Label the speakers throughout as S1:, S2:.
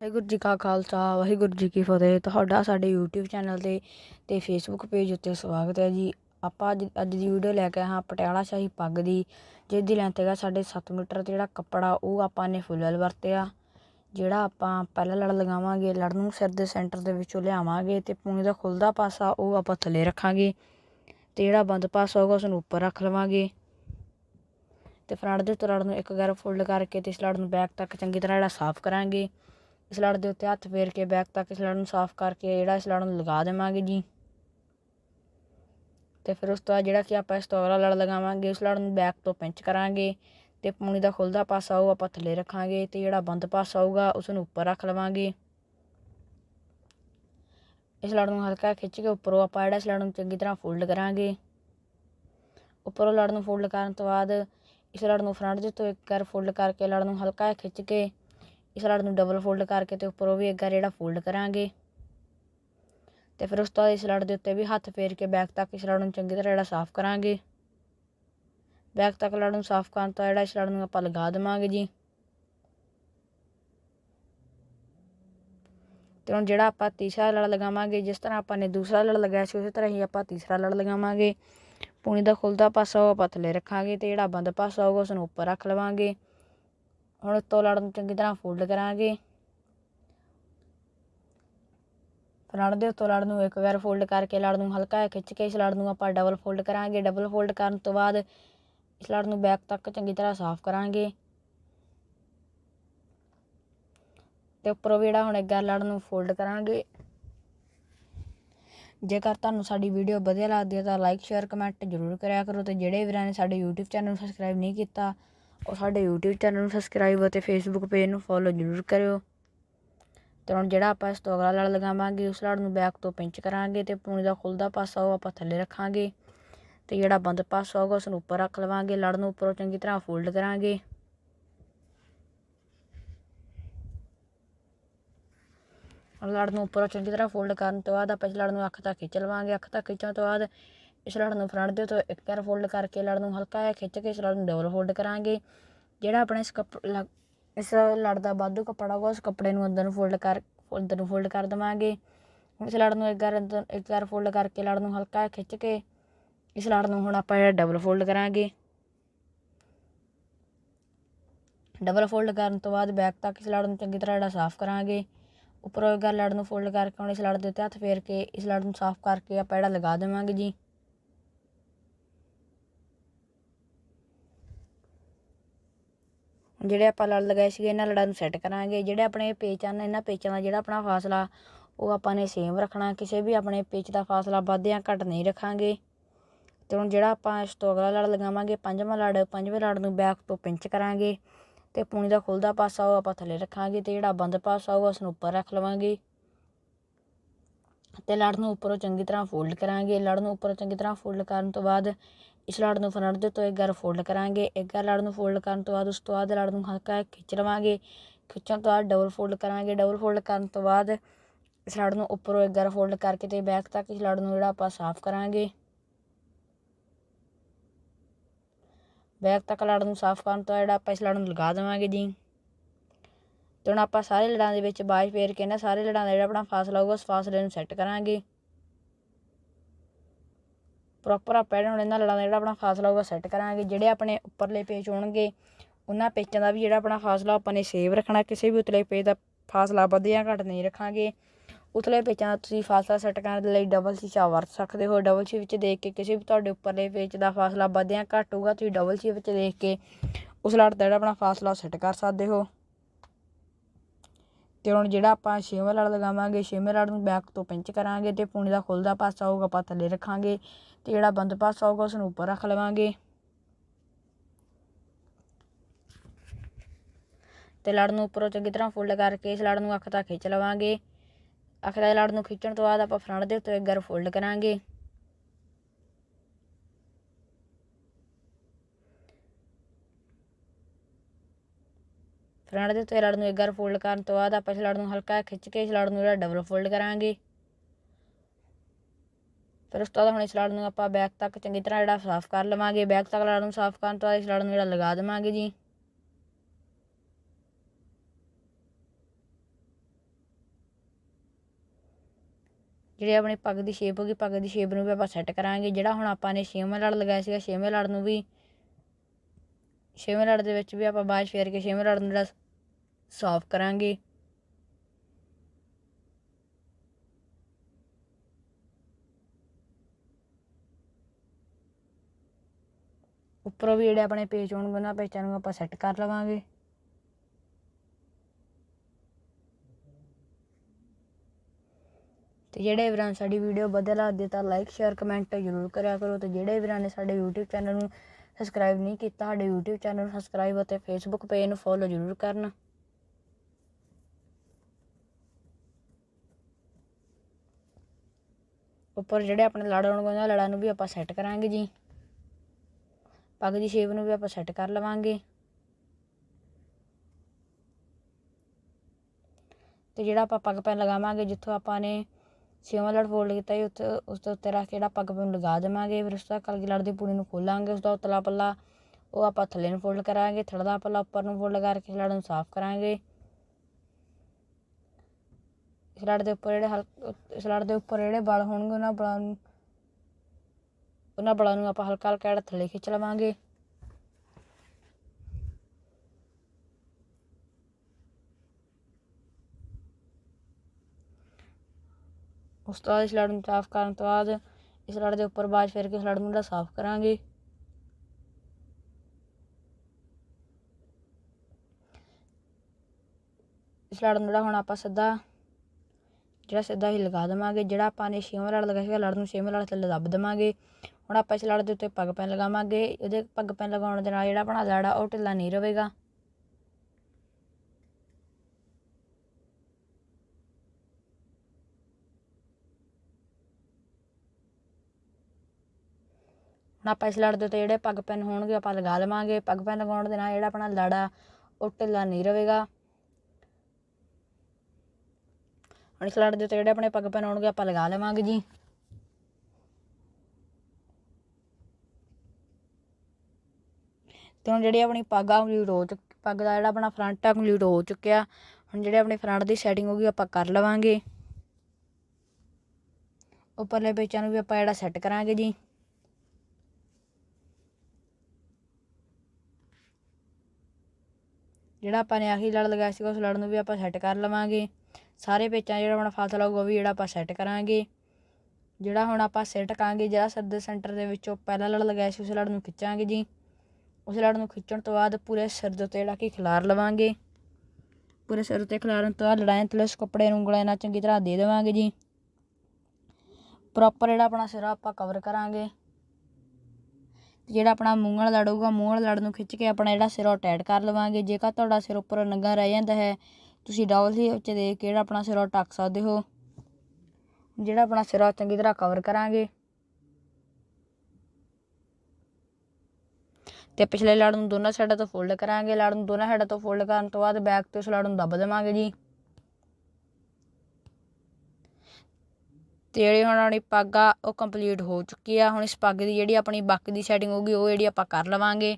S1: ਵਾਹਿਗੁਰੂ ਜੀ ਕਾ ਖਾਲਸਾ, ਵਾਹਿਗੁਰੂ ਜੀ ਕੀ ਫਤਿਹ। ਤੁਹਾਡਾ ਸਾਡੇ YouTube ਚੈਨਲ ਤੇ ਤੇ Facebook ਪੇਜ ਉੱਤੇ ਸਵਾਗਤ ਹੈ ਜੀ। ਆਪਾਂ ਅੱਜ ਅੱਜ ਦੀ ਵੀਡੀਓ ਲੈ ਕੇ ਆਏ ਹਾਂ ਪਟਿਆਲਾ ਸ਼ਾਹੀ ਪੱਗ ਦੀ ਜਿਸ ਦੀ ਲੈਂਥ ਹੈਗਾ ਸਾਡੇ 7 ਮੀਟਰ ਤੇ ਜਿਹੜਾ ਕੱਪੜਾ, ਉਹ ਆਪਾਂ ਨੇ ਫੁੱਲ ਵਰਤਿਆ। ਜਿਹੜਾ ਆਪਾਂ ਪਹਿਲਾਂ ਲੜ ਲਗਾਵਾਂਗੇ ਲੜ ਨੂੰ ਸਿਰ ਦੇ ਸੈਂਟਰ ਦੇ ਵਿੱਚੋਂ ਲਿਆਵਾਂਗੇ ਤੇ ਪੂਣੀ ਦਾ ਖੁੱਲਦਾ ਪਾਸਾ, ਉਹ ਆਪਾਂ ਥੱਲੇ ਰੱਖਾਂਗੇ। ਤੇ ਜਿਹੜਾ ਬੰਦ ਪਾਸਾ ਹੋਊਗਾ ਉਸ ਨੂੰ ਉੱਪਰ ਰੱਖ ਲਵਾਂਗੇ। ਤੇ ਫਰੰਟ ਦੇ ਉੱਤੇ ਲੜ ਨੂੰ ਇੱਕ ਗੈਰ ਫੋਲਡ ਕਰਕੇ ਤੇ ਇਸ ਲੜ ਨੂੰ ਬੈਕ ਤੱਕ ਚੰਗੀ ਤਰ੍ਹਾਂ ਜਿਹੜਾ ਸਾਫ਼ ਕਰਾਂਗੇ। ਇਸ ਲੜ ਦੇ ਉੱਤੇ ਹੱਥ ਫੇਰ ਕੇ ਬੈਕ ਤੱਕ ਇਸ ਲੜ ਨੂੰ ਸਾਫ਼ ਕਰਕੇ ਜਿਹੜਾ ਇਸ ਲੜ ਨੂੰ ਲਗਾ ਦੇਵਾਂਗੇ ਜੀ। ਤੇ ਫਿਰ ਉਸ ਤੋਂ ਬਾਅਦ ਜਿਹੜਾ ਕਿ ਆਪਾਂ ਇਸ ਤੋਂ ਅਗਲਾ ਲੜ ਲਗਾਵਾਂਗੇ, ਉਸ ਲੜ ਨੂੰ ਬੈਕ ਤੋਂ ਪਿੰਚ ਕਰਾਂਗੇ ਤੇ ਪੂਣੀ ਦਾ ਖੁੱਲਦਾ ਪਾਸਾ ਉਹ ਆਪਾਂ ਥੱਲੇ ਰੱਖਾਂਗੇ ਤੇ ਜਿਹੜਾ ਬੰਦ ਪਾਸਾ ਹੋਊਗਾ ਉਸ ਨੂੰ ਉੱਪਰ ਰੱਖ ਲਵਾਂਗੇ। ਇਸ ਲੜ ਨੂੰ ਹਲਕਾ ਖਿੱਚ ਕੇ ਉੱਪਰੋਂ ਆਪਾਂ ਜਿਹੜਾ ਇਸ ਲੜ ਨੂੰ ਚੰਗੀ ਤਰ੍ਹਾਂ ਫੋਲਡ ਕਰਾਂਗੇ। ਉੱਪਰੋਂ ਲੜ ਨੂੰ ਫੋਲਡ ਕਰਨ ਤੋਂ ਬਾਅਦ ਇਸ ਲੜ ਨੂੰ ਫਰੰਟ ਦੇ ਤੋਂ ਇੱਕ ਕਰ ਫੋਲਡ ਕਰਕੇ ਲੜ ਨੂੰ ਹਲਕਾ ਖਿੱਚ ਕੇ ਇਸ ਲੜ ਨੂੰ ਡਬਲ ਫੋਲਡ ਕਰਕੇ ਤੇ ਉੱਪਰੋਂ ਵੀ ਇੱਕ ਜਿਹੜਾ ਫੋਲਡ ਕਰਾਂਗੇ। ਤੇ ਫਿਰ ਉਸ ਤੋਂ ਬਾਅਦ ਇਸ ਲੜ ਦੇ ਉੱਤੇ ਵੀ ਹੱਥ ਫੇਰ ਕੇ ਬੈਕ ਤੱਕ ਇਸ ਲੜ ਨੂੰ ਚੰਗੀ ਤਰ੍ਹਾਂ ਜਿਹੜਾ ਸਾਫ਼ ਕਰਾਂਗੇ। ਬੈਕ ਤੱਕ ਲੜ ਨੂੰ ਸਾਫ਼ ਕਰਨ ਤੋਂ ਜਿਹੜਾ ਇਸ ਲੜ ਨੂੰ ਆਪਾਂ ਲਗਾ ਦੇਵਾਂਗੇ ਜੀ। ਤੇ ਹੁਣ ਜਿਹੜਾ ਆਪਾਂ ਤੀਸਰਾ ਲੜ ਲਗਾਵਾਂਗੇ, ਜਿਸ ਤਰ੍ਹਾਂ ਆਪਾਂ ਨੇ ਦੂਸਰਾ ਲੜ ਲਗਾਇਆ ਸੀ, ਉਸੇ ਤਰ੍ਹਾਂ ਹੀ ਆਪਾਂ ਤੀਸਰਾ ਲੜ ਲਗਾਵਾਂਗੇ। ਪੂਣੀ ਦਾ ਖੁੱਲਦਾ ਪਾਸਾ ਉਹ ਆਪਾਂ ਥੱਲੇ ਰੱਖਾਂਗੇ ਤੇ ਜਿਹੜਾ ਬੰਦ ਪਾਸਾ ਹੋਊਗਾ ਉਸ ਨੂੰ ਉੱਪਰ ਰੱਖ ਲਵਾਂਗੇ। ਹੁਣ ਉੱਤੋਂ ਲੜ ਨੂੰ ਚੰਗੀ ਤਰ੍ਹਾਂ ਫੋਲਡ ਕਰਾਂਗੇ। ਲੜ ਦੇ ਉੱਤੋਂ ਲੜ ਨੂੰ ਇੱਕ ਵਾਰ ਫੋਲਡ ਕਰਕੇ ਲੜ ਨੂੰ ਹਲਕਾ ਜਿਹਾ ਖਿੱਚ ਕੇ ਇਸ ਲੜ ਨੂੰ ਆਪਾਂ ਡਬਲ ਫੋਲਡ ਕਰਾਂਗੇ। ਡਬਲ ਫੋਲਡ ਕਰਨ ਤੋਂ ਬਾਅਦ ਇਸ ਲੜ ਨੂੰ ਬੈਕ ਤੱਕ ਚੰਗੀ ਤਰ੍ਹਾਂ ਸਾਫ਼ ਕਰਾਂਗੇ। ਤੇ ਉੱਪਰੋਂ ਵੀ ਜਿਹੜਾ ਹੁਣ ਇੱਕ ਵਾਰ ਲੜ ਨੂੰ ਫੋਲਡ ਕਰਾਂਗੇ। ਜੇਕਰ ਤੁਹਾਨੂੰ ਸਾਡੀ ਵੀਡੀਓ ਵਧੀਆ ਲੱਗਦੀ ਹੈ ਤਾਂ ਲਾਈਕ ਸ਼ੇਅਰ ਕਮੈਂਟ ਜ਼ਰੂਰ ਕਰਿਆ ਕਰੋ ਤੇ ਜਿਹੜੇ ਵੀਰਾਂ ਨੇ ਸਾਡੇ YouTube ਚੈਨਲ ਨੂੰ ਸਬਸਕ੍ਰਾਈਬ ਨਹੀਂ ਕੀਤਾ ਸਾਡੇ YouTube ਚੈਨਲ ਨੂੰ ਸਬਸਕ੍ਰਾਈਬ ਅਤੇ Facebook ਪੇਜ ਨੂੰ ਫੋਲੋ ਜ਼ਰੂਰ ਕਰਿਓ। ਤੇ ਹੁਣ ਜਿਹੜਾ ਆਪਾਂ ਇਸ ਤੋਂ ਅਗਲਾ ਲੜ ਲਗਾਵਾਂਗੇ, ਉਸ ਲੜ ਨੂੰ ਬੈਕ ਤੋਂ ਪਿੰਚ ਕਰਾਂਗੇ ਤੇ ਪੂਣੀ ਦਾ ਖੁੱਲਦਾ ਪਾਸਾ ਉਹ ਆਪਾਂ ਥੱਲੇ ਰੱਖਾਂਗੇ। ਤੇ ਜਿਹੜਾ ਬੰਦ ਪਾਸਾ ਹੋਊਗਾ ਉਸ ਨੂੰ ਉੱਪਰ ਰੱਖ ਲਵਾਂਗੇ। ਲੜ ਨੂੰ ਉੱਪਰੋਂ ਚੰਗੀ ਤਰ੍ਹਾਂ ਫੋਲਡ ਕਰਾਂਗੇ। ਲੜ ਨੂੰ ਉੱਪਰੋਂ ਚੰਗੀ ਤਰ੍ਹਾਂ ਫੋਲਡ ਕਰਨ ਤੋਂ ਬਾਅਦ ਆਪਾਂ ਇਸ ਲੜ ਨੂੰ ਅੱਖ ਤੱਕ ਖਿੱਚ ਲਵਾਂਗੇ। ਅੱਖ ਤੱਕ ਖਿੱਚਣ ਤੋਂ ਬਾਅਦ ਇਸ ਲੜ ਨੂੰ ਫਰੰਟ ਦੇ ਤੋਂ ਇੱਕ ਵਾਰ ਫੋਲਡ ਕਰਕੇ ਲੜ ਨੂੰ ਹਲਕਾ ਜਿਹਾ ਖਿੱਚ ਕੇ ਇਸ ਲੜ ਨੂੰ ਡਬਲ ਫੋਲਡ ਕਰਾਂਗੇ। ਜਿਹੜਾ ਆਪਣੇ ਇਸ ਕੱਪ ਇਸ ਲੜ ਦਾ ਵਾਧੂ ਕੱਪੜਾ ਹੋਗਾ ਉਸ ਕੱਪੜੇ ਨੂੰ ਅੰਦਰ ਨੂੰ ਫੋਲਡ ਕਰ, ਅੰਦਰ ਨੂੰ ਫੋਲਡ ਕਰ ਦੇਵਾਂਗੇ। ਇਸ ਲੜ ਨੂੰ ਇੱਕ ਵਾਰ ਅੰਦਰ, ਇੱਕ ਵਾਰ ਫੋਲਡ ਕਰਕੇ ਲੜ ਨੂੰ ਹਲਕਾ ਜਿਹਾ ਖਿੱਚ ਕੇ ਇਸ ਲੜ ਨੂੰ ਹੁਣ ਆਪਾਂ ਜਿਹੜਾ ਡਬਲ ਫੋਲਡ ਕਰਾਂਗੇ। ਡਬਲ ਫੋਲਡ ਕਰਨ ਤੋਂ ਬਾਅਦ ਬੈਕ ਤੱਕ ਇਸ ਲੜ ਨੂੰ ਚੰਗੀ ਤਰ੍ਹਾਂ ਜਿਹੜਾ ਸਾਫ਼ ਕਰਾਂਗੇ। ਉੱਪਰੋਂ ਇੱਕ ਵਾਰ ਲੜ ਨੂੰ ਫੋਲਡ ਕਰਕੇ ਹੁਣ ਇਸ ਲੜ ਦੇ ਉੱਤੇ ਹੱਥ ਫੇਰ ਕੇ ਇਸ ਲੜ ਨੂੰ ਸਾਫ਼ ਕਰਕੇ ਆਪਾਂ ਜਿਹੜਾ ਲਗਾ ਦੇਵਾਂਗੇ ਜੀ। ਜਿਹੜੇ ਆਪਾਂ ਲੜ ਲਗਾਏ ਸੀਗੇ, ਇਹਨਾਂ ਲੜਾਂ ਨੂੰ ਸੈੱਟ ਕਰਾਂਗੇ। ਜਿਹੜੇ ਆਪਣੇ ਪੇਚ ਹਨ ਇਹਨਾਂ ਪੇਚਾਂ ਦਾ ਜਿਹੜਾ ਆਪਣਾ ਫਾਸਲਾ, ਉਹ ਆਪਾਂ ਨੇ ਸੇਮ ਰੱਖਣਾ। ਕਿਸੇ ਵੀ ਆਪਣੇ ਪੇਚ ਦਾ ਫਾਸਲਾ ਵੱਧ ਜਾਂ ਘੱਟ ਨਹੀਂ ਰੱਖਾਂਗੇ। ਤੇ ਹੁਣ ਜਿਹੜਾ ਆਪਾਂ ਇਸ ਤੋਂ ਅਗਲਾ ਲੜ ਲਗਾਵਾਂਗੇ, ਪੰਜਵਾਂ ਲੜ, ਪੰਜਵੇਂ ਲੜ ਨੂੰ ਬੈਕ ਤੋਂ ਪਿੰਚ ਕਰਾਂਗੇ ਤੇ ਪੂਣੀ ਦਾ ਖੁੱਲਦਾ ਪਾਸਾ ਉਹ ਆਪਾਂ ਥੱਲੇ ਰੱਖਾਂਗੇ ਤੇ ਜਿਹੜਾ ਬੰਦ ਪਾਸਾ ਹੋਊਗਾ ਉਸ ਨੂੰ ਉੱਪਰ ਰੱਖ ਲਵਾਂਗੇ। ਤੇ ਲੜ ਨੂੰ ਉੱਪਰੋਂ ਚੰਗੀ ਤਰ੍ਹਾਂ ਫੋਲਡ ਕਰਾਂਗੇ। ਲੜ ਨੂੰ ਉੱਪਰੋਂ ਚੰਗੀ ਤਰ੍ਹਾਂ ਫੋਲਡ ਕਰਨ ਤੋਂ ਬਾਅਦ ਇਸ ਲੜ ਨੂੰ ਫਰੰਟ ਦੇ ਤੋਂ ਇੱਕ ਵਾਰ ਫੋਲਡ ਕਰਾਂਗੇ। ਇੱਕ ਵਾਰ ਲੜ ਨੂੰ ਫੋਲਡ ਕਰਨ ਤੋਂ ਬਾਅਦ ਉਸ ਤੋਂ ਬਾਅਦ ਲੜ ਨੂੰ ਹਲਕਾ ਖਿੱਚ ਲਵਾਂਗੇ। ਖਿੱਚਣ ਤੋਂ ਬਾਅਦ ਡਬਲ ਫੋਲਡ ਕਰਾਂਗੇ। ਡਬਲ ਫੋਲਡ ਕਰਨ ਤੋਂ ਬਾਅਦ ਇਸ ਲੜ ਨੂੰ ਉੱਪਰੋਂ ਇੱਕ ਵਾਰ ਫੋਲਡ ਕਰਕੇ ਤੇ ਬੈਕ ਤੱਕ ਇਸ ਲੜ ਨੂੰ ਜਿਹੜਾ ਆਪਾਂ ਸਾਫ਼ ਕਰਾਂਗੇ। ਬੈਕ ਤੱਕ ਲੜ ਨੂੰ ਸਾਫ਼ ਕਰਨ ਤੋਂ ਜਿਹੜਾ ਆਪਾਂ ਇਸ ਲੜ ਨੂੰ ਲਗਾ ਦੇਵਾਂਗੇ ਜੀ। ਤੇ ਹੁਣ ਆਪਾਂ ਸਾਰੇ ਲੜਾਂ ਦੇ ਵਿੱਚ ਬਾਜ ਫੇਰ ਕੇ ਨਾ ਸਾਰੇ ਲੜਾਂ ਦਾ ਜਿਹੜਾ ਆਪਣਾ ਫਾਸਲਾ ਹੋਊਗਾ ਉਸ ਫਾਸਲੇ ਨੂੰ ਸੈੱਟ ਕਰਾਂਗੇ। ਪ੍ਰੋਪਰ ਆਪਾਂ ਹੁਣ ਇਹਨਾਂ ਲੜਾਂ ਦਾ ਜਿਹੜਾ ਆਪਣਾ ਫਾਸਲਾ ਹੋਊਗਾ ਸੈੱਟ ਕਰਾਂਗੇ। ਜਿਹੜੇ ਆਪਣੇ ਉੱਪਰਲੇ ਪੇਚ ਹੋਣਗੇ, ਉਹਨਾਂ ਪੇਚਾਂ ਦਾ ਵੀ ਜਿਹੜਾ ਆਪਣਾ ਫਾਸਲਾ ਆਪਾਂ ਨੇ ਸੇਵ ਰੱਖਣਾ। ਕਿਸੇ ਵੀ ਉਤਲੇ ਪੇਜ ਦਾ ਫਾਸਲਾ ਵੱਧ ਜਾਂ ਘੱਟ ਨਹੀਂ ਰੱਖਾਂਗੇ। ਉਤਲੇ ਪੇਚਾਂ ਦਾ ਤੁਸੀਂ ਫਾਸਲਾ ਸੈੱਟ ਕਰਨ ਦੇ ਲਈ ਡਬਲ ਸ਼ੀਸ਼ਾ ਵਰਤ ਸਕਦੇ ਹੋ। ਡਬਲ ਸ਼ੀ ਵਿੱਚ ਦੇਖ ਕੇ ਕਿਸੇ ਵੀ ਤੁਹਾਡੇ ਉੱਪਰਲੇ ਪੇਜ ਦਾ ਫਾਸਲਾ ਵੱਧ ਜਾਂ ਘੱਟ ਹੋਊਗਾ, ਤੁਸੀਂ ਡਬਲ ਸ਼ੀ ਵਿੱਚ ਦੇਖ ਕੇ ਉਸ ਲੜ ਦਾ ਜਿਹੜਾ ਆਪਣਾ ਫਾਸਲਾ ਸੈੱਟ ਕਰ ਸਕਦੇ ਹੋ। ਤੇ ਹੁਣ ਜਿਹੜਾ ਆਪਾਂ ਛੇਵਾਂ ਲੜ ਲਗਾਵਾਂਗੇ, ਛੇਵੇਂ ਲੜ ਨੂੰ ਬੈਕ ਤੋਂ ਪਿੰਚ ਕਰਾਂਗੇ ਤੇ ਪੂਣੀ ਦਾ ਖੁੱਲਦਾ ਪਾਸਾ ਹੋਊਗਾ, ਆਪਾਂ ਥੱਲੇ ਰੱਖਾਂਗੇ ਤੇ ਜਿਹੜਾ ਬੰਦ ਪਾਸਾ ਹੋਊਗਾ ਉਸ ਨੂੰ ਉੱਪਰ ਰੱਖ ਲਵਾਂਗੇ। ਤੇ ਲੜ ਨੂੰ ਉੱਪਰੋਂ ਚੰਗੀ ਤਰ੍ਹਾਂ ਫੋਲਡ ਕਰਕੇ ਇਸ ਲੜ ਨੂੰ ਅੱਖ ਤੱਕ ਖਿੱਚ ਲਵਾਂਗੇ। ਅੱਖ ਦਾ ਲੜ ਨੂੰ ਖਿੱਚਣ ਤੋਂ ਬਾਅਦ ਆਪਾਂ ਫਰੰਟ ਦੇ ਉੱਤੇ ਇੱਕ ਵਾਰ ਫੋਲਡ ਕਰਾਂਗੇ। ਫਰੰਟ ਦੇ ਉੱਤੇ ਲੜ ਨੂੰ ਇੱਕ ਵਾਰ ਫੋਲਡ ਕਰਨ ਤੋਂ ਬਾਅਦ ਆਪਾਂ ਇਸ ਨੂੰ ਹਲਕਾ ਖਿੱਚ ਕੇ ਇਸ ਨੂੰ ਜਿਹੜਾ ਡਬਲ ਫੋਲਡ ਕਰਾਂਗੇ। ਫਿਰ ਉਸ ਤੋਂ ਬਾਅਦ ਹੁਣ ਇਸ ਲੜ ਨੂੰ ਆਪਾਂ ਬੈਕ ਤੱਕ ਚੰਗੀ ਤਰ੍ਹਾਂ ਜਿਹੜਾ ਸਾਫ਼ ਕਰ ਲਵਾਂਗੇ। ਬੈਕ ਤੱਕ ਲੜਨ ਨੂੰ ਸਾਫ਼ ਕਰਨ ਤੋਂ ਬਾਅਦ ਇਸ ਲੜ ਨੂੰ ਜਿਹੜਾ ਲਗਾ ਦੇਵਾਂਗੇ ਜੀ। ਜਿਹੜੇ ਆਪਣੇ ਪੱਗ ਦੀ ਸ਼ੇਪ ਹੋ ਗਈ ਪੱਗ ਦੀ ਸ਼ੇਪ ਨੂੰ ਵੀ ਆਪਾਂ ਸੈੱਟ ਕਰਾਂਗੇ। ਜਿਹੜਾ ਹੁਣ ਆਪਾਂ ਨੇ ਛੇਵੇਂ ਲੜ ਲਗਾਇਆ ਸੀਗਾ, ਛੇਵੇਂ ਲੜ ਨੂੰ ਵੀ, ਛੇਵੇਂ ਲੜ ਦੇ ਵਿੱਚ ਵੀ ਆਪਾਂ ਬਾਅਦ ਫੇਰ ਕੇ ਛੇਵੇਂ ਲੜ ਨੂੰ ਜਿਹੜਾ ਸਾਫ਼ ਕਰਾਂਗੇ। ਉੱਪਰੋਂ ਵੀ ਜਿਹੜੇ ਆਪਣੇ ਪੇਜ ਹੋਣਗੇ, ਉਹਨਾਂ ਪੇਜਾਂ ਨੂੰ ਆਪਾਂ ਸੈੱਟ ਕਰ ਲਵਾਂਗੇ। ਤੇ ਜਿਹੜੇ ਵੀਰਾਂ ਸਾਡੀ ਵੀਡੀਓ ਵਧੀਆ ਲੱਗਦੀ ਤਾਂ ਲਾਈਕ ਸ਼ੇਅਰ ਕਮੈਂਟ ਜ਼ਰੂਰ ਕਰਿਆ ਕਰੋ। ਤੇ ਜਿਹੜੇ ਵੀਰਾਂ ਨੇ ਸਾਡੇ YouTube ਚੈਨਲ ਨੂੰ ਸਬਸਕ੍ਰਾਈਬ ਨਹੀਂ ਕੀਤਾ, ਸਾਡੇ YouTube ਚੈਨਲ ਨੂੰ ਸਬਸਕ੍ਰਾਈਬ ਅਤੇ Facebook ਪੇਜ ਨੂੰ ਫੋਲੋ ਜ਼ਰੂਰ ਕਰਨ। ਉੱਪਰ ਜਿਹੜੇ ਆਪਣੇ ਲੜ ਆਉਣਗੇ ਉਹਨਾਂ ਲੜਾਂ ਨੂੰ ਵੀ ਆਪਾਂ ਸੈੱਟ ਕਰਾਂਗੇ ਜੀ। ਪੱਗ ਦੀ ਸ਼ੇਪ ਨੂੰ ਵੀ ਆਪਾਂ ਸੈੱਟ ਕਰ ਲਵਾਂਗੇ। ਤੇ ਜਿਹੜਾ ਆਪਾਂ ਪੱਗ ਪੈਨ ਲਗਾਵਾਂਗੇ, ਜਿੱਥੋਂ ਆਪਾਂ ਨੇ ਛੇਵਾਂ ਲੜ ਫੋਲਡ ਕੀਤਾ ਸੀ, ਉੱਥੇ ਉਸ ਦੇ ਉੱਤੇ ਰੱਖ ਕੇ ਜਿਹੜਾ ਪੱਗ ਪੈਨ ਲਗਾ ਦੇਵਾਂਗੇ। ਫਿਰ ਉਸ ਤੋਂ ਬਾਅਦ ਕਲਗੀ ਲੜ ਦੀ ਪੂਰੀ ਨੂੰ ਖੋਲਾਂਗੇ, ਉਸ ਦਾ ਉਤਲਾ ਪੱਲਾ ਉਹ ਆਪਾਂ ਥੱਲੇ ਨੂੰ ਫੋਲਡ ਕਰਾਂਗੇ ਥੜਾ ਦਾ ਪੱਲਾ ਉੱਪਰ ਨੂੰ ਫੋਲਡ ਕਰਕੇ ਲੜ ਨੂੰ ਸਾਫ਼ ਕਰਾਂਗੇ। ਇਸ ਦੇ ਉੱਪਰ ਜਿਹੜੇ ਹਲ ਇਸ ਦੇ ਉੱਪਰ ਜਿਹੜੇ ਬਲ ਹੋਣਗੇ, ਉਹਨਾਂ ਬਲਾਂ ਨੂੰ, ਉਹਨਾਂ ਬਲਾਂ ਨੂੰ ਆਪਾਂ ਹਲਕਾ ਹਲਕਾ ਜਿਹੜਾ ਥੱਲੇ ਖਿੱਚ ਲਵਾਂਗੇ। ਉਸ ਤੋਂ ਬਾਅਦ ਇਸ ਲੜ ਨੂੰ ਸਾਫ਼ ਕਰਨ ਤੋਂ ਬਾਅਦ ਇਸ ਲੜ ਦੇ ਉੱਪਰ ਬਾਜ ਫੇਰ ਕੇ ਇਸ ਲੜ ਨੂੰ ਜਿਹੜਾ ਸਾਫ਼ ਕਰਾਂਗੇ। ਇਸ ਲੜ ਨੂੰ ਜਿਹੜਾ ਹੁਣ ਆਪਾਂ ਸਿੱਧਾ ਜਿਹੜਾ ਸਿੱਧਾ ਹੀ ਲਗਾ ਦੇਵਾਂਗੇ, ਜਿਹੜਾ ਆਪਾਂ ਨੇ ਛੇਵਾਂ ਲੜ ਲਗਾਇਆ ਸੀਗਾ ਲੜ ਨੂੰ ਛੇਵੇਂ ਲੜ ਥੱਲੇ ਦੱਬ ਦੇਵਾਂਗੇ। ਹੁਣ ਆਪਾਂ ਇਸ ਲੜ ਦੇ ਉੱਤੇ ਪੱਗ ਪੈਨ ਲਗਾਵਾਂਗੇ, ਇਹਦੇ ਪੱਗ ਪੈਨ ਲਗਾਉਣ ਦੇ ਨਾਲ ਜਿਹੜਾ ਆਪਣਾ ਲੜ, ਉਹ ਢਿੱਲਾ ਨਹੀਂ ਰਹੇਗਾ। ਹੁਣ ਆਪਾਂ ਇਸ ਲੜ ਦੇ ਉੱਤੇ ਜਿਹੜੇ ਪੱਗ ਪੈਨ ਹੋਣਗੇ, ਆਪਾਂ ਲਗਾ ਲਵਾਂਗੇ ਪੱਗ ਪੈਨ ਲਗਾਉਣ ਦੇ ਨਾਲ ਜਿਹੜਾ ਆਪਣਾ ਲੜ, ਉਹ ਢਿੱਲਾ ਨਹੀਂ ਰਹੇਗਾ। ਹੁਣ ਇਸ ਲੜ ਦੇ ਉੱਤੇ ਜਿਹੜੇ ਆਪਣੇ ਪੱਗ ਪਹਿਨਾਉਣਗੇ ਆਪਾਂ ਲਗਾ ਲਵਾਂਗੇ ਜੀ। ਤੇ ਹੁਣ ਜਿਹੜੀ ਆਪਣੀ ਪੱਗ ਆ ਕੰਪਲੀਟ ਹੋ ਚੁੱਕੀ, ਪੱਗ ਦਾ ਜਿਹੜਾ ਆਪਣਾ ਫਰੰਟ ਆ ਕੰਪਲੀਟ ਹੋ ਚੁੱਕਿਆ। ਹੁਣ ਜਿਹੜੇ ਆਪਣੇ ਫਰੰਟ ਦੀ ਸੈਟਿੰਗ ਹੋਗੀ ਆਪਾਂ ਕਰ ਲਵਾਂਗੇ। ਉੱਪਰਲੇ ਪੇਚਾਂ ਨੂੰ ਵੀ ਆਪਾਂ ਜਿਹੜਾ ਸੈੱਟ ਕਰਾਂਗੇ ਜੀ। ਜਿਹੜਾ ਆਪਾਂ ਨੇ ਆਹੀ ਲੜ ਲਗਾਇਆ ਸੀਗਾ, ਉਸ ਲੜ ਨੂੰ ਵੀ ਆਪਾਂ ਸੈੱਟ ਕਰ ਲਵਾਂਗੇ। ਸਾਰੇ ਪੇਚਾਂ ਜਿਹੜਾ ਆਪਣਾ ਫਾਸਲਾ ਹੋਊਗਾ ਉਹ ਵੀ ਜਿਹੜਾ ਆਪਾਂ ਸੈੱਟ ਕਰਾਂਗੇ। ਜਿਹੜਾ ਹੁਣ ਆਪਾਂ ਸੈੱਟ ਟਕਾਂਗੇ ਜਿਹੜਾ ਸਿਰ ਸੈਂਟਰ ਦੇ ਵਿੱਚੋਂ ਪਹਿਲਾ ਲੜ ਲਗਾਇਆ ਸੀ, ਉਸ ਲੜ ਨੂੰ ਖਿੱਚਾਂਗੇ ਜੀ। ਉਸ ਲੜ ਨੂੰ ਖਿੱਚਣ ਤੋਂ ਬਾਅਦ ਪੂਰੇ ਸਿਰ ਦੇ ਉੱਤੇ ਜਿਹੜਾ ਕਿ ਖਿਲਾਰ ਲਵਾਂਗੇ। ਪੂਰੇ ਸਿਰ ਉੱਤੇ ਖਿਲਾਰਨ ਤੋਂ ਬਾਅਦ ਲੜਾਈਆਂ ਤਲੇ ਉਸ ਕੱਪੜੇ ਨੂੰ ਉਂਗਲਾਂ ਨਾਲ ਚੰਗੀ ਤਰ੍ਹਾਂ ਦੇ ਦੇਵਾਂਗੇ ਜੀ। ਪ੍ਰੋਪਰ ਜਿਹੜਾ ਆਪਣਾ ਸਿਰ ਆ ਆਪਾਂ ਕਵਰ ਕਰਾਂਗੇ। ਤੇ ਜਿਹੜਾ ਆਪਣਾ ਮੂੰਹ ਵਾਲਾ ਲੜ ਲੜ ਨੂੰ ਖਿੱਚ ਕੇ ਆਪਣਾ ਜਿਹੜਾ ਸਿਰ ਉਹ ਟਾਈਟ ਕਰ ਲਵਾਂਗੇ। ਜੇਕਰ ਤੁਹਾਡਾ ਸਿਰ ਉੱਪਰ ਨੰਗਾ ਰਹਿ ਜਾਂਦਾ ਹੈ ਤੁਸੀਂ ਡਬਲ ਸੀ ਵਿੱਚ ਦੇ ਕੇ ਜਿਹੜਾ ਆਪਣਾ ਸਿਰ ਉਹ ਟੱਕ ਸਕਦੇ ਹੋ। ਜਿਹੜਾ ਆਪਣਾ ਸਿਰ ਚੰਗੀ ਤਰ੍ਹਾਂ ਕਵਰ ਕਰਾਂਗੇ। ਤੇ ਪਿਛਲੇ ਲੜ ਨੂੰ ਦੋਨਾਂ ਸਾਈਡਾਂ ਤੋਂ ਫੋਲਡ ਕਰਾਂਗੇ। ਲੜ ਨੂੰ ਦੋਨਾਂ ਸਾਈਡਾਂ ਤੋਂ ਫੋਲਡ ਕਰਨ ਤੋਂ ਬਾਅਦ ਬੈਕ ਤੇ ਉਸ ਲੜ ਨੂੰ ਦੱਬ ਦੇਵਾਂਗੇ ਜੀ। ਤੇ ਜਿਹੜੀ ਹੁਣ ਆਪਣੀ ਪੱਗ ਆ, ਉਹ ਕੰਪਲੀਟ ਹੋ ਚੁੱਕੀ ਆ। ਹੁਣ ਇਸ ਪੱਗ ਦੀ ਜਿਹੜੀ ਆਪਣੀ ਬੱਕ ਦੀ ਸੈਟਿੰਗ ਹੋਊਗੀ, ਉਹ ਜਿਹੜੀ ਆਪਾਂ ਕਰ ਲਵਾਂਗੇ।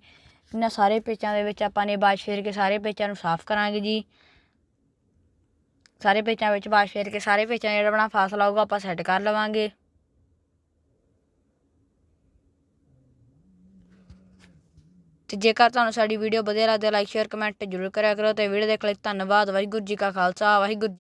S1: ਇਹਨਾਂ ਸਾਰੇ ਪੇਚਾਂ ਦੇ ਵਿੱਚ ਆਪਾਂ ਨੇ ਬਾਜ ਫੇਰ ਕੇ ਸਾਰੇ ਪੇਚਾਂ ਨੂੰ ਸਾਫ਼ ਕਰਾਂਗੇ ਜੀ। ਸਾਰੇ ਪੇਚਾਂ ਵਿੱਚ ਬਾਜ ਫੇਰ ਕੇ ਸਾਰੇ ਪੇਚਾਂ ਜਿਹੜਾ ਆਪਣਾ ਫਾਸਲਾ ਹੋਊਗਾ ਆਪਾਂ ਸੈੱਟ ਕਰ ਲਵਾਂਗੇ। ਤੇ ਜੇਕਰ ਤੁਹਾਨੂੰ ਸਾਡੀ ਵੀਡੀਓ ਵਧੀਆ ਲੱਗਦੀ ਹੈ ਲਾਈਕ ਸ਼ੇਅਰ ਕਮੈਂਟ ਜ਼ਰੂਰ ਕਰਿਆ ਕਰੋ ਤੇ ਵੀਡੀਓ ਦੇਖ ਲਈ ਧੰਨਵਾਦ। ਵਾਹਿਗੁਰੂ ਜੀ ਕਾ ਖਾਲਸਾ, ਵਾਹਿਗੁਰੂ